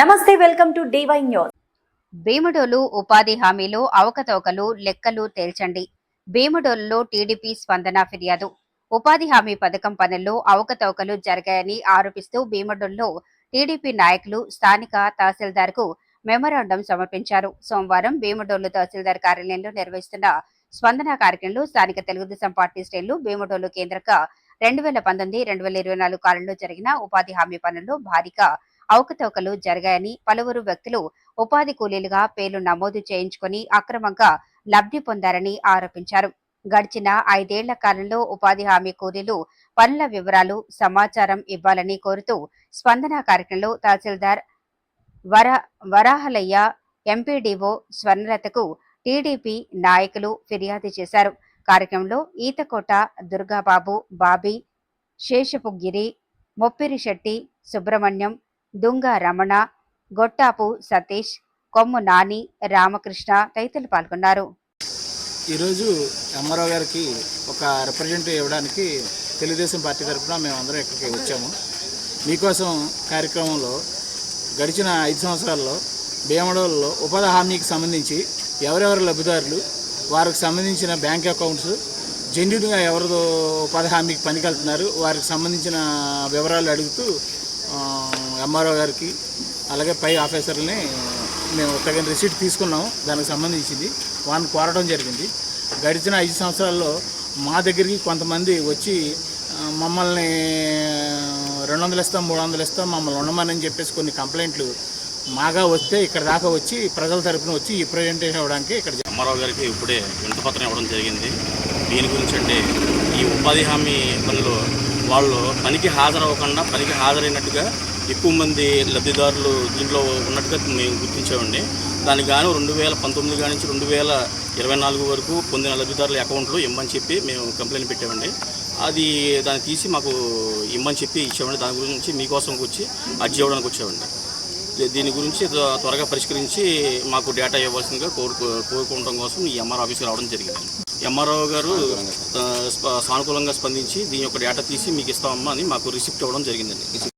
నమస్తే welcome to DY news. Bhimadolu ఉపాధి హామీలో అవకతవకలు లెక్కలు తేల్చండి. భీముడోలులో టీడీపీ స్పందన ఫిర్యాదు. ఉపాధి హామీ పథకం పనుల్లో అవకతవకలు జరిగాయని ఆరోపిస్తూ భీముడోలులో టీడీపీ నాయకులు స్థానిక తహసీల్దార్కు మెమరాండం సమర్పించారు. సోమవారం భీముడోలు తహసీల్దార్ కార్యాలయంలో నిర్వహిస్తున్న స్పందన కార్యక్రమంలో స్థానిక తెలుగుదేశం పార్టీ శ్రేణులు భీముడోలు కేంద్రంగా రెండు వేల పంతొమ్మిది రెండు వేల ఇరవై నాలుగు కాలంలో జరిగిన ఉపాధి హామీ పనుల్లో భారీగా అవకతవకలు జరిగాయని పలువురు వ్యక్తులు ఉపాధి కూలీలుగా పేర్లు నమోదు చేయించుకొని అక్రమంగా లబ్ధి పొందారని ఆరోపించారు. గడిచిన ఐదేళ్ళ కాలంలో ఉపాధి హామీ కూలీలు పనుల వివరాలు సమాచారం ఇవ్వాలని కోరుతూ స్పందన కార్యక్రమంలో తహసీల్దార్ వర వరాహలయ్య ఎంపీడీఓ స్వర్ణలతకు టీడీపీ నాయకులు ఫిర్యాదు చేశారు. కార్యక్రమంలో ఈతకోట దుర్గాబాబు బాబీ శేషపుగిరి మొప్పిరిశెట్టి మొప్పిరి శెట్టి సుబ్రహ్మణ్యం దుంగ రమణ గొట్టాపు సతీష్ కొమ్ము నాని రామకృష్ణ తదితరులు పాల్గొన్నారు. ఈరోజు అమ్మారావు గారికి ఒక రిప్రజెంటేటివ్ ఇవ్వడానికి తెలుగుదేశం పార్టీ తరఫున మేమందరం ఇక్కడికి వచ్చాము. మీకోసం కార్యక్రమంలో గడిచిన ఐదు సంవత్సరాల్లో భీమడోల్లో ఉపాధి హామీకి సంబంధించి ఎవరెవరు లబ్ధిదారులు వారికి సంబంధించిన బ్యాంక్ అకౌంట్స్ జెన్యున్గా ఎవరిదో ఉపాధి హామీకి పనికెళ్తున్నారు వారికి సంబంధించిన వివరాలు అడుగుతూ ఎంఆర్ఓ గారికి అలాగే పై ఆఫీసర్ని మేము తగిన రిసీట్ తీసుకున్నాం దానికి సంబంధించింది. వాళ్ళని కోరడం జరిగింది. గడిచిన ఐదు సంవత్సరాల్లో మా దగ్గరికి కొంతమంది వచ్చి మమ్మల్ని రెండు వందలు ఇస్తాం మూడు వందలు ఇస్తాం మమ్మల్ని ఉండమని చెప్పేసి కొన్ని కంప్లైంట్లు మాగా వస్తే ఇక్కడ దాకా వచ్చి ప్రజల తరపున వచ్చి ఈ ప్రజెంటేషన్ ఇవ్వడానికి ఇక్కడ అమ్మారావు గారికి ఇప్పుడే వింతపత్రం ఇవ్వడం జరిగింది. దీని గురించి అంటే ఈ ఉపాధి హామీ పనులు వాళ్ళు పనికి హాజరవ్వకుండా పనికి హాజరైనట్టుగా ఎక్కువ మంది లబ్ధిదారులు దీంట్లో ఉన్నట్టుగా మేము గుర్తించామండి. దానికి గాను రెండు వేల పంతొమ్మిది కాడి నుంచి రెండు వేల ఇరవై నాలుగు వరకు పొందిన లబ్ధిదారుల అకౌంట్లు ఇమ్మని చెప్పి మేము కంప్లైంట్ పెట్టామండి. అది దాన్ని తీసి మాకు ఇమ్మని చెప్పి ఇచ్చామండి. దాని గురించి మీకోసం వచ్చి అర్జీ ఇవ్వడానికి వచ్చామండి. దీని గురించి త్వరగా పరిష్కరించి మాకు డేటా ఇవ్వాల్సిందిగా కోరుకు కోరుకోవడం కోసం ఈ ఎంఆర్ ఆఫీస్కి రావడం జరిగింది ఎంఆర్ఓ గారు స్ప- సానుకూలంగా స్పందించి దీని యొక్క డేటా తీసి మీకు ఇస్తామమ్మా అని మాకు రిసిప్ట్ ఇవ్వడం జరిగిందండి.